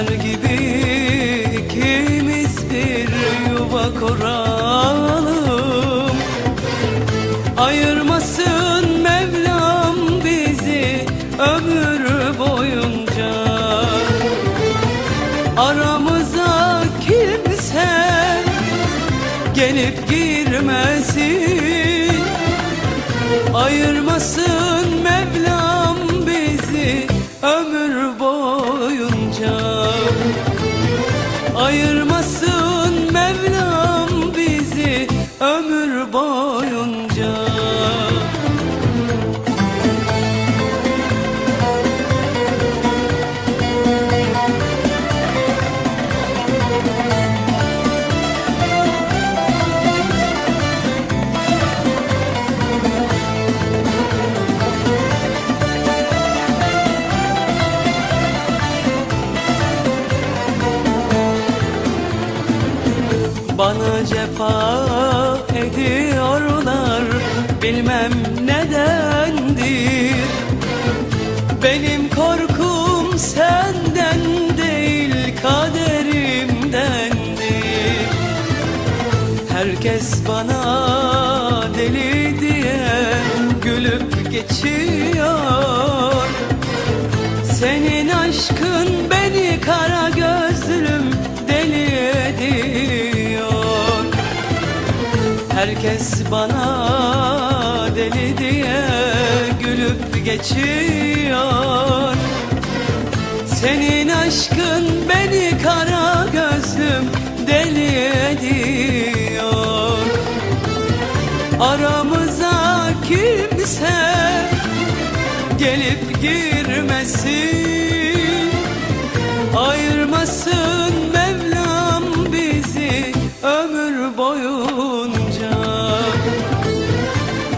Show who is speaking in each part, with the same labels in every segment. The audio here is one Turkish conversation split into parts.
Speaker 1: Kuşlar gibi ikimiz bir yuva kuralım. Ayırmasın Mevlam bizi ömür boyunca. Aramıza kimse gelip girmesin. Ayırmasın Ayırmasın Bana cefa ediyorlar. Bilmem nedendir. Benim korkum senden değil kaderimdendir. Herkes bana deli diye gülüp geçiyor. Senin aşkın Herkes bana deli diye gülüp geçiyor. Senin aşkın beni kara gözlüm deli ediyor. Aramıza kimse gelip girmesin. Ayırmasın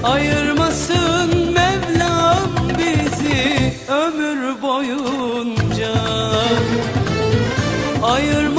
Speaker 1: Ayırmasın Mevlam bizi ömür boyunca. Ayırmasın